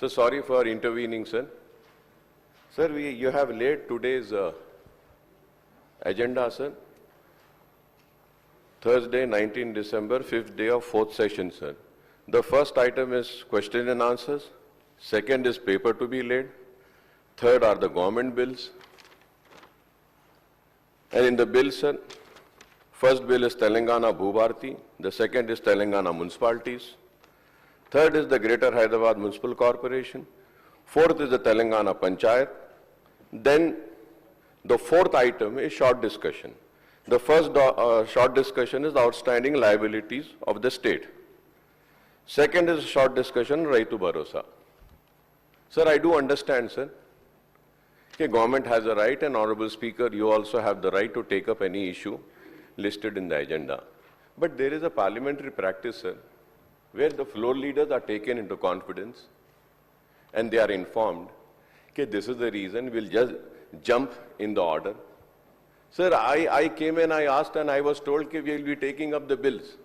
So sorry for intervening, sir. Sir, we, you have laid today's uh, agenda, sir. Thursday, 19 December, fifth day of fourth session, sir. The first item is question and answers. Second is paper to be laid. Third are the government bills. And in the bills, sir, first bill is Telangana Bhubarti. The second is Telangana municipalities. Third is the Greater Hyderabad Municipal Corporation. Fourth is the Telangana Panchayat. Then the fourth item is short discussion. The first uh, short discussion is the outstanding liabilities of the state. Second is short discussion Raitu Bharosa. Sir, I do understand, sir. Okay, government has a right and honorable speaker, you also have the right to take up any issue listed in the agenda. But there is a parliamentary practice, sir, where the floor leaders are taken into confidence and they are informed, okay, this is the reason, we'll just jump in the order. Sir, I, I came and I asked and I was told, okay, we'll be taking up the bills.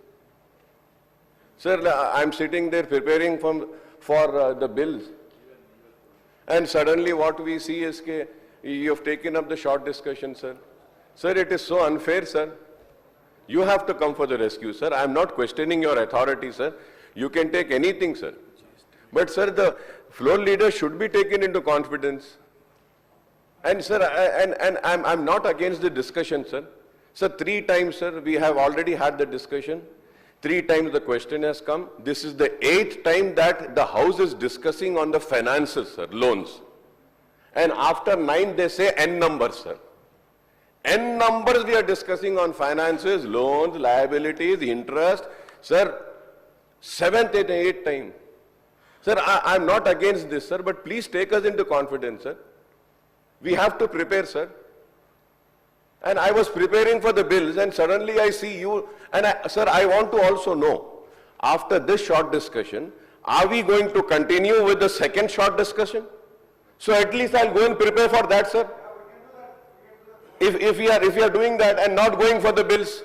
Sir, I'm sitting there preparing from, for uh, the bills. And suddenly what we see is that you have taken up the short discussion, sir. Sir, it is so unfair, sir. You have to come for the rescue, sir. I am not questioning your authority, sir. You can take anything, sir. But, sir, the floor leader should be taken into confidence. And, sir, I- and, and I'm, I'm not against the discussion, sir. Sir, three times, sir, we have already had the discussion. Three times the question has come. This is the eighth time that the House is discussing on the finances, sir, loans. And after nine, they say N numbers, sir. N numbers we are discussing on finances, loans, liabilities, interest. Sir, seventh and eighth time. Sir, I, am not against this, sir, but please take us into confidence, sir. We have to prepare, sir. And I was preparing for the bills and suddenly I see you, and I, sir, I want to also know, after this short discussion, are we going to continue with the second short discussion? So at least I'll go and prepare for that, sir. If, if we are, if we are doing that and not going for the bills,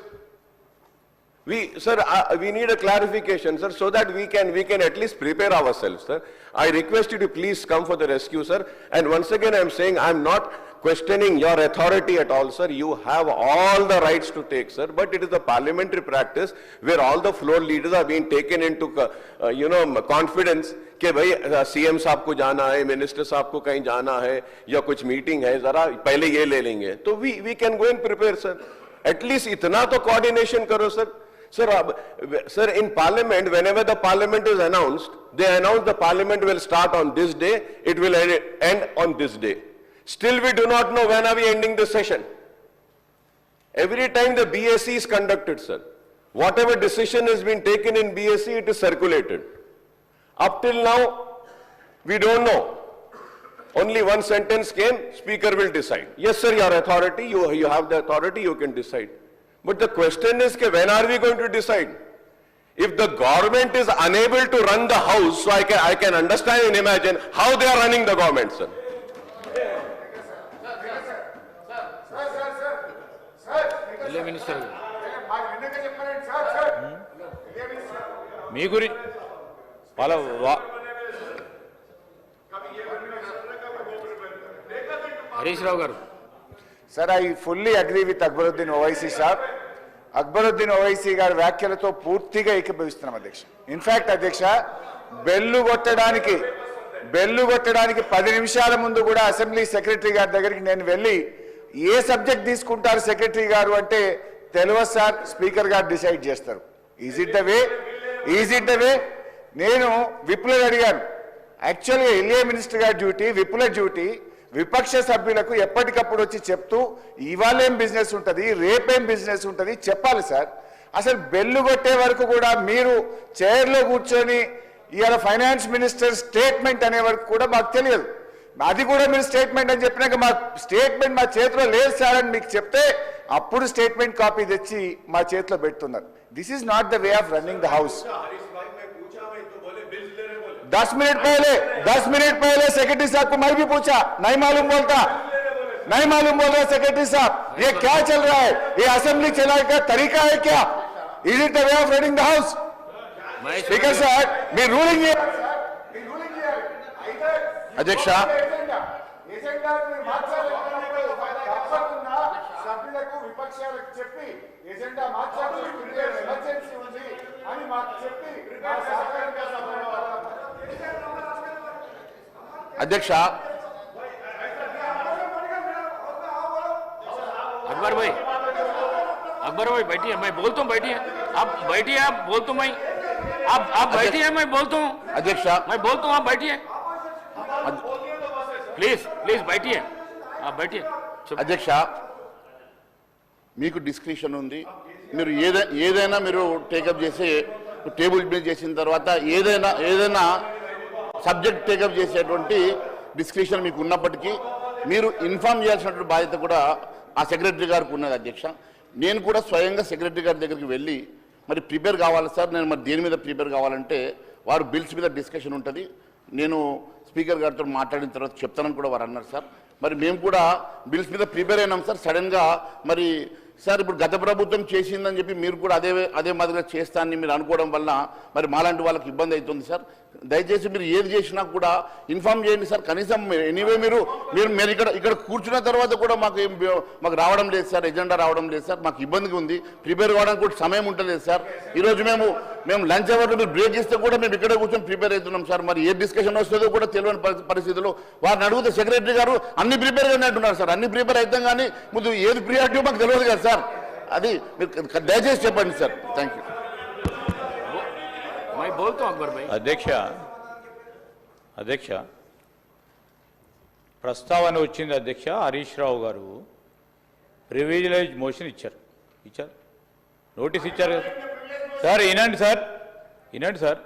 we, sir, uh, we need a clarification, sir, so that we can, we can at least prepare ourselves, sir. I request you to please come for the rescue, sir. And once again, I'm saying I'm not questioning your authority at all, sir. You have all the rights to take, sir. But it is a parliamentary practice where all the floor leaders are being taken into, uh, you know, confidence कि भाई CM साहब को जाना है minister साहब को कहीं जाना है या कुछ मीटिंग है जरा पहले ये ले लेंगे तो we we can go and prepare sir at least इतना तो कोऑर्डिनेशन करो sir Sir, uh, sir, in parliament, whenever the parliament is announced, they announce the parliament will start on this day, it will end- end on this day. Still, we do not know when are we ending the session. Every time the BSc is conducted, sir, whatever decision has been taken in BSc, it is circulated. Up till now, we don't know. Only one sentence came, speaker will decide. Yes, sir, your authority, you, you have the authority, you can decide. But the question is, when are we going to decide? If the government is unable to run the house, so I can, I can understand and imagine how they are running the government, sir. Minister. మీ గురి వాళ్ళ హరీష్ రావు గారు. Sir I fully agree with Akbaruddin Owaisi sir. Akbaruddin Owaisi గారి వ్యాఖ్యలతో పూర్తిగా ఏకీభవిస్తున్నాం అధ్యక్ష. In fact అధ్యక్ష bell కొట్టడానికి bell కొట్టడానికి పది నిమిషాల ముందు కూడా అసెంబ్లీ సెక్రటరీ గారి దగ్గరికి నేను వెళ్ళి ఏ సబ్జెక్ట్ తీసుకుంటారు సెక్రటరీ గారు అంటే తెలియదు సార్ స్పీకర్ గారు డిసైడ్ చేస్తారు. Is it the way is it the way నేను విప్లవ్ అడిగాను. యాక్చువల్గా ఎల్ఏ మినిస్టర్ గారి డ్యూటీ విపుల డ్యూటీ విపక్ష సభ్యులకు ఎప్పటికప్పుడు వచ్చి చెప్తూ ఇవాళ ఏం బిజినెస్ ఉంటుంది రేపేం బిజినెస్ ఉంటుంది చెప్పాలి సార్. అసలు బెల్లు కొట్టే వరకు కూడా మీరు చైర్లో కూర్చొని ఇవాళ ఫైనాన్స్ మినిస్టర్ స్టేట్మెంట్ అనే వరకు కూడా మాకు తెలియదు. అది కూడా మీరు స్టేట్మెంట్ అని చెప్పినాక మా స్టేట్మెంట్ మా చేతిలో లేదు సార్ అని మీకు చెప్తే అప్పుడు స్టేట్మెంట్ కాపీ తెచ్చి మా చేతిలో పెడుతున్నారు this is not the way of running the house दस मिनट पहले दस मिनट पहले सेक्रेटरी साहब को मैं भी पूछा नहीं मालूम बोलता नहीं मालूम बोल रहा सेक्रेटरी साहब ये क्या चल रहा है ये असेंबली चलाने का तरीका है क्या is it the way of reading the house Mahesh speaker sir me ruling అధ్యక్ష సభ్యులకు విపక్షాలకు చెప్పి ఎజెండా మార్చాలి ఎమర్జెన్సీ ఉంది అని మాకు చెప్పి మా సహకారంగా అధ్యక్ష अकबर भाई अकबर भाई बैठिए मैं बोलता हूँ बैठिए आप बैठिए आप बोलता हूँ मैं आप आप बैठिए मैं बोलता हूँ అధ్యక్ష मैं बोलता हूँ आप बैठिए ప్లీజ్ ప్లీజ్ బయట బయటియే అధ్యక్ష మీకు డిస్క్రిప్షన్ ఉంది. మీరు ఏదై ఏదైనా మీరు టేకప్ చేసి టేబుల్ మీద చేసిన తర్వాత ఏదైనా ఏదైనా సబ్జెక్ట్ టేకప్ చేసేటువంటి డిస్క్రిప్షన్ మీకు ఉన్నప్పటికీ మీరు ఇన్ఫామ్ చేయాల్సినటువంటి బాధ్యత కూడా ఆ సెక్రటరీ గారికి ఉన్నది అధ్యక్ష. నేను కూడా స్వయంగా సెక్రటరీ గారి దగ్గరికి వెళ్ళి మరి ప్రిపేర్ కావాలి సార్ నేను మరి దేని మీద ప్రిపేర్ కావాలంటే వారు బిల్స్ మీద డిస్కషన్ ఉంటుంది. నేను స్పీకర్ గారితో మాట్లాడిన తర్వాత చెప్తానని కూడా వారు అన్నారు సార్. మరి మేము కూడా బిల్స్ మీద ప్రిపేర్ అయినాం సార్. సడన్గా మరి సార్ ఇప్పుడు గత ప్రభుత్వం చేసిందని చెప్పి మీరు కూడా అదే అదే మాదిరిగా చేస్తానని మీరు అనుకోవడం వల్ల మరి మాలాంటి వాళ్ళకి ఇబ్బంది అవుతుంది సార్. దయచేసి మీరు ఏది చేసినా కూడా ఇన్ఫార్మ్ చేయండి సార్. కనీసం ఎనీవే మీరు మీరు మీరు ఇక్కడ ఇక్కడ కూర్చున్న తర్వాత కూడా మాకు ఏం మాకు రావడం లేదు సార్. ఎజెండా రావడం లేదు సార్. మాకు ఇబ్బందిగా ఉంది. ప్రిపేర్ కావడానికి కూడా సమయం ఉంటలేదు సార్. ఈరోజు మేము మేము లంచ్ అవర్లో మీరు బ్రేక్ ఇస్తే కూడా మేము ఇక్కడే కూర్చొని ప్రిపేర్ అవుతున్నాం సార్. మరి ఏ డిస్కషన్ వస్తుందో కూడా తెలియని పరి- పరిస్థితిలో వారిని అడిగితే సెక్రటరీ గారు అన్ని ప్రిపేర్ గానే అంటున్నారు సార్. అన్ని ప్రిపేర్ అవుతాం కానీ ముందు ఏది ప్రియారిటీ మాకు తెలియదు కదా సార్. అది మీరు దయచేసి చెప్పండి సార్. థ్యాంక్ యూ मैं बोलता हूँ अकबर भाई అధ్యక్ష అధ్యక్ష ప్రస్తావన వచ్చింది అధ్యక్ష హరీష్ రావు గారు ప్రివిలేజ్ మోషన్ ఇచ్చారు ఇచ్చారు నోటీస్ ఇచ్చారు కదా సార్ వినండి సార్ వినండి సార్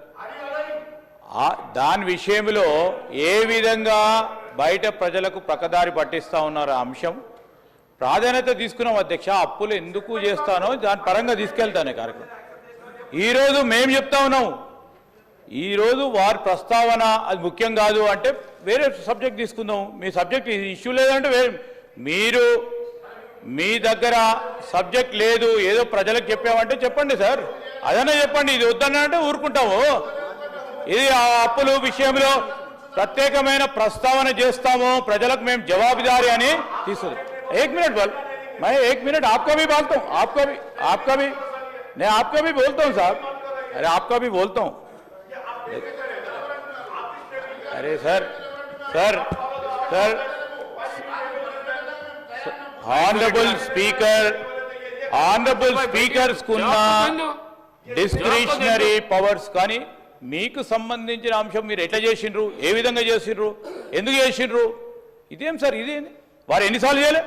ఆ- దాని విషయంలో ఏ విధంగా బయట ప్రజలకు ప్రకదారి పట్టిస్తా ఉన్నారు ఆ అంశం ప్రాధాన్యత తీసుకున్నాం అధ్యక్ష అప్పులు ఎందుకు చేస్తానో దాని పరంగా తీసుకెళ్తానే కార్యక్రమం ఈరోజు మేము చెప్తా ఉన్నాం. ఈరోజు వారి ప్రస్తావన అది ముఖ్యం కాదు అంటే వేరే సబ్జెక్ట్ తీసుకుందాం. మీ సబ్జెక్ట్ ఇష్యూ లేదంటే వేరే మీరు మీ దగ్గర సబ్జెక్ట్ లేదు ఏదో ప్రజలకు చెప్పామంటే చెప్పండి సార్. అదనే చెప్పండి ఇది వద్దనంటే ఊరుకుంటాము. ఇది ఆ అప్పులు విషయంలో ప్రత్యేకమైన ప్రస్తావన చేస్తాము. ప్రజలకు మేము జవాబుదారి అని తీసుకు ఏక్ మినిట్ వాళ్ళు మై ఏక్ మినిట్ ఆప్కా భీ బాల్తాం ఆప్కా ఆప్కా भी मैं आपका भी बोलता हूँ साहब अरे आपका भी बोलता हूँ अरे sir sir sir honourable speaker honourable speakers కున్న డిస్క్రిషనరీ పవర్స్ కానీ మీకు సంబంధించిన అంశం మీరు ఎట్లా చేసిండ్రు ఏ విధంగా చేసిండ్రు ఎందుకు చేసిండ్రు ఇదేం సార్ ఇదేంది వారు ఎన్నిసార్లు చేయలే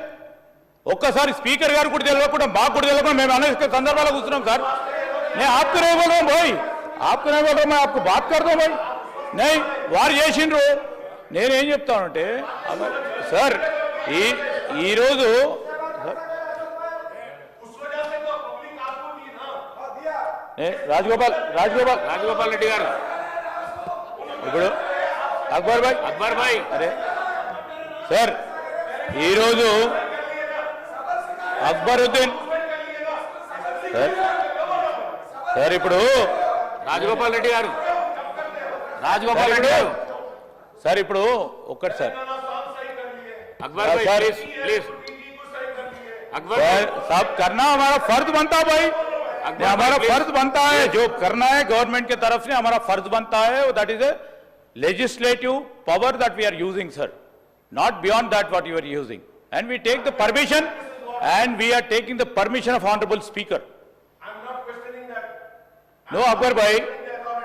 ఒక్కసారి స్పీకర్ గారు కూడా తెలియకుండా మాకు కూడా తెలియకుండా మేము అనేక సందర్భాలు కూర్చున్నాం సార్. నేను ఆపుకునే పోవడం పోయి ఆపుకునే పోవడం ఆపు బాత్ కడదాం పోయి. నే వారు చేసిండ్రు. నేనేం చెప్తానంటే సార్ ఈ ఈరోజు రాజగోపాల్ రాజగోపాల్. రాజగోపాల్ రెడ్డి గారు. ఇప్పుడు అక్బర్ భాయ్. అక్బర్ భాయ్. అరే సార్ ఈరోజు అక్బరుద్దీన్ సార్ సార్ ఇప్పుడు రాజగోపాల్ రెడ్డి గారు రాజగోపాల్ రెడ్డి గారు సార్ ఇప్పుడు ఒక్కటి సార్ अकबर भाई sir. Please please Akbar sir भाई साहब करना हमारा फर्ज बनता है भाई अकबर ये हमारा भाई, फर्ज बनता है जो करना है गवर्नमेंट के तरफ से हमारा फर्ज बनता है that is a legislative power that we are using sir not beyond that what you are using and we take the permission and we are taking the permission of honorable speaker I'm not questioning that. I'm no akbar bhai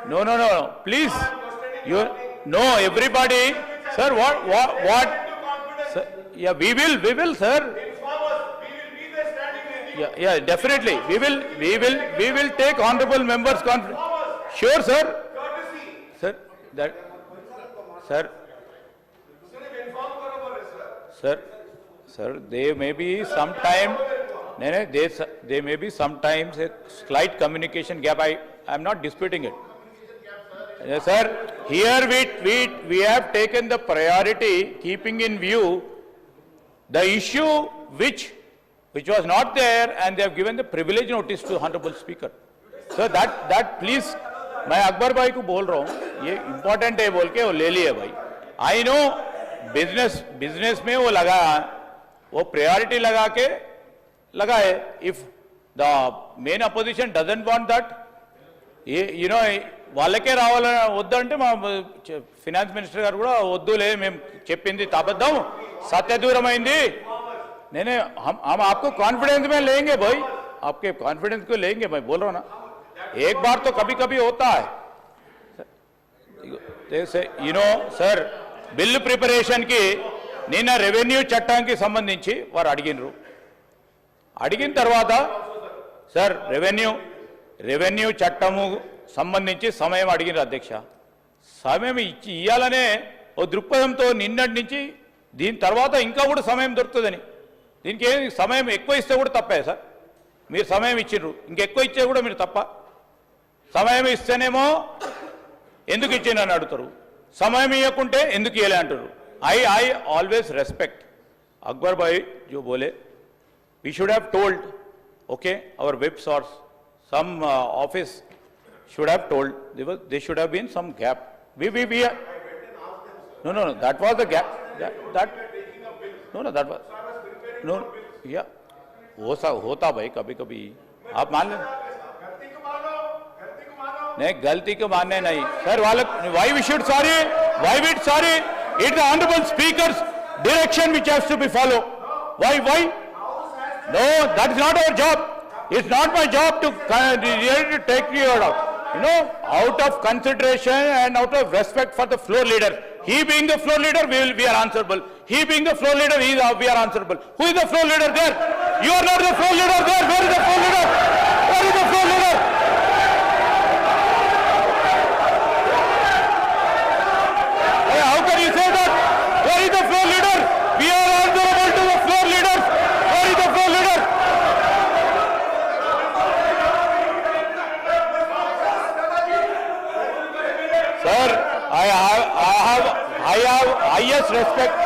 no no no no. please you no everybody sir what what what sir, yeah we will we will sir yeah, yeah, definitely. We will, we will, we will take honorable members conference. Sure, sir. Sir, that, sir. Sir, sir, there may be some time, no, no, there, there may be sometimes a slight communication gap. I, I am not disputing it. Yes, sir. Here we, we, we have taken the priority, keeping in view the issue which, which was not there and they have given the privilege notice to honorable speaker. Sir that that please मैं अकबर भाई को बोल रहा हूँ ये important है बोल के वो ले लिए भाई आई नो बिज़नेस बिज़नेस में वो लगाया वो प्रायोरिटी लगा के लगाए if the main opposition doesn't want that you know వాళ్ళకే రావాలని వద్దంటే మా ఫినాన్స్ మినిస్టర్ గారు కూడా వద్దులే మేము చెప్పింది అబద్ధం సత్యదూరమైంది నేనే हम हम आपको कॉन्फिडेंस में लेंगे भाई आपके कॉन्फिडेंस को लेंगे मैं बोल रहा हूं ना एक बार तो कभी कभी होता है యూనో సార్ బిల్లు ప్రిపరేషన్కి నిన్న రెవెన్యూ చట్టానికి సంబంధించి వారు అడిగినరు. అడిగిన తర్వాత సార్ రెవెన్యూ రెవెన్యూ చట్టము సంబంధించి సమయం అడిగినారు అధ్యక్ష. సమయం ఇచ్చి ఇవ్వాలనే ఓ దృక్పథంతో నిన్నటి నుంచి దీని తర్వాత ఇంకా కూడా సమయం దొరుకుతుందని. దీనికి ఏమి సమయం ఎక్కువ ఇస్తే కూడా తప్పే సార్. మీరు సమయం ఇచ్చిర్రు. ఇంకెక్కువ ఇచ్చే కూడా మీరు తప్ప. సమయం ఇస్తేనేమో ఎందుకు ఇచ్చిందని అడుగుతారు. సమయం ఇవ్వకుంటే ఎందుకు ఇవ్వలే అంటారు I I always respect Akbar भाई जो बोले we should have told okay our web source some office should have told they should have been some gap we we we no no no that was the gap that no no that was no या हो सा होता भाई कभी कभी आप मान लें। नहीं गलती को मानने नहीं। सर वाले why we should sorry why we'd sorry it's the honorable speaker's direction which has to be followed why why no, that is not our job. It's not my job to to take you out. You know, out of consideration and out of respect for the floor leader. He being the floor leader, we will, we are answerable. He being the floor leader, he is, we are answerable. Who is the floor leader there? You are not the floor leader there. Where is the floor leader? Where is the floor leader? Highest respect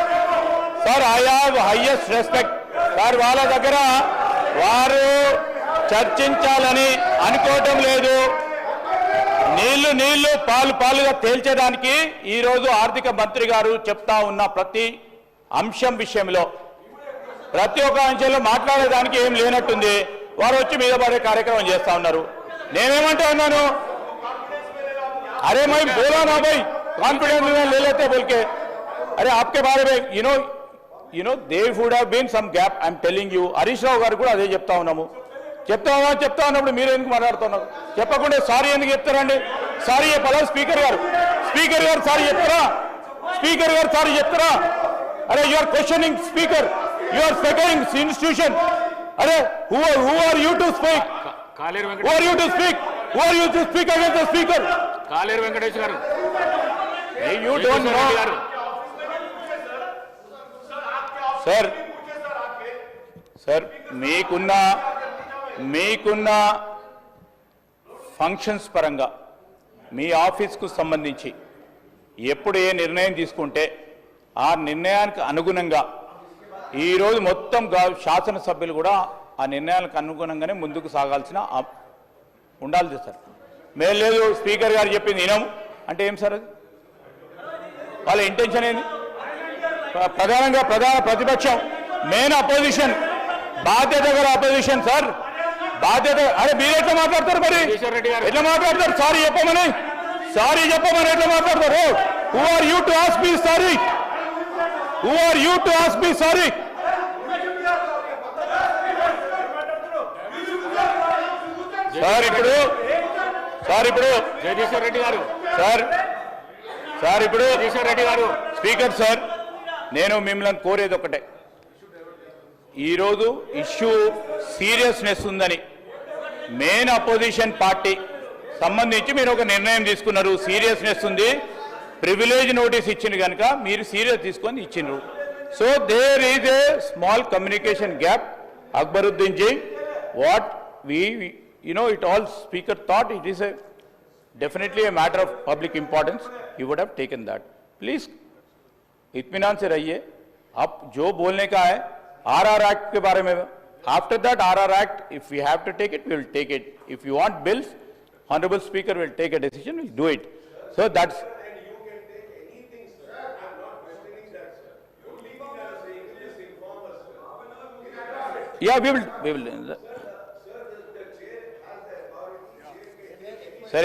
sir I have highest respect sir వాళ్ళ దగ్గర వారు చర్చించాలని అనుకోవటం లేదు. నీళ్ళు నీళ్ళు పాలు పాలుగా తేల్చేదానికి ఈరోజు ఆర్థిక మంత్రి గారు చెప్తా ఉన్న ప్రతి అంశం విషయంలో ప్రతి ఒక్క అంశంలో మాట్లాడేదానికి ఏం లేనట్టుంది. వారు వచ్చి మీద పడే కార్యక్రమం చేస్తా ఉన్నారు. నేనేమంటా ఉన్నాను? అరే మై బోలా నా భాయ్ కాన్ఫిడెన్స్ లేకపోతే బోల్కే. అరే ఆప్కే బారే you know no they would have been some gap I'm telling you Harish Rao గారు కూడా అదే చెప్తా ఉన్నాము. చెప్తామా చెప్తా ఉన్నప్పుడు మీరు ఎందుకు మాట్లాడుతున్నారు? చెప్పకుండా సారీ ఎందుకు చెప్తారండి? సారీ చెప్పాలా? స్పీకర్ గారు. స్పీకర్ గారు సారీ చెప్తారా? స్పీకర్ గారు సారీ చెప్తారా? అరే you are questioning speaker you are second institution అరే who who are you to speak who are you to speak who are you to speak against the speaker Kaleru Venkatesh గారు. You don't know sir sir మీకున్న మీకున్న functions పరంగా మీ ఆఫీస్కు సంబంధించి ఎప్పుడు ఏ నిర్ణయం తీసుకుంటే ఆ నిర్ణయానికి అనుగుణంగా ఈరోజు మొత్తం శాసనసభ్యులు కూడా ఆ నిర్ణయాలకు అనుగుణంగానే ముందుకు సాగాల్సిన ఉండాలి సార్. మేము లేదు స్పీకర్ గారు చెప్పింది వినము అంటే ఏం సార్ అది? వాళ్ళ ఇంటెన్షన్ ఏంది? ప్రధానంగా ప్రధాన ప్రతిపక్షం. మెయిన్ అపోజిషన్ బాధ్యత గల అపోజిషన్ సార్ బాధ్యత అరే మీరు ఎట్లా మాట్లాడతారు మరి? ఈశ్వర్ రెడ్డి గారు. ఎట్లా మాట్లాడతారు? సారీ చెప్పమని. సారీ చెప్పమని ఎట్లా మాట్లాడతారు? Who are you to ask me sorry who are you to ask me sorry sir ఇప్పుడు సార్ ఇప్పుడు. జగదీశ్వర్ రెడ్డి గారు. సార్ సార్ ఇప్పుడు. జగదీశ్వర్ రెడ్డి గారు. స్పీకర్ సార్ నేను మిమ్మల్ని కోరేది ఒకటే. ఈరోజు ఇష్యూ సీరియస్నెస్ ఉందని మెయిన్ అపోజిషన్ పార్టీ సంబంధించి మీరు ఒక నిర్ణయం తీసుకున్నారు. సీరియస్నెస్ ఉంది. ప్రివిలేజ్ నోటీస్ ఇచ్చింది కనుక మీరు సీరియస్ తీసుకొని ఇచ్చిండ్రు. So there is a small communication gap Akbaruddin ji. What we you it all speaker thought it is a definitely a matter of public importance, he would have taken that. Please, इतमान से रहिए। आप जो बोलने का है are R act के बारे में। After that R R act if you have to take it we will take it if you want bills honourable speaker will take a decision will do it so that या we will we will sir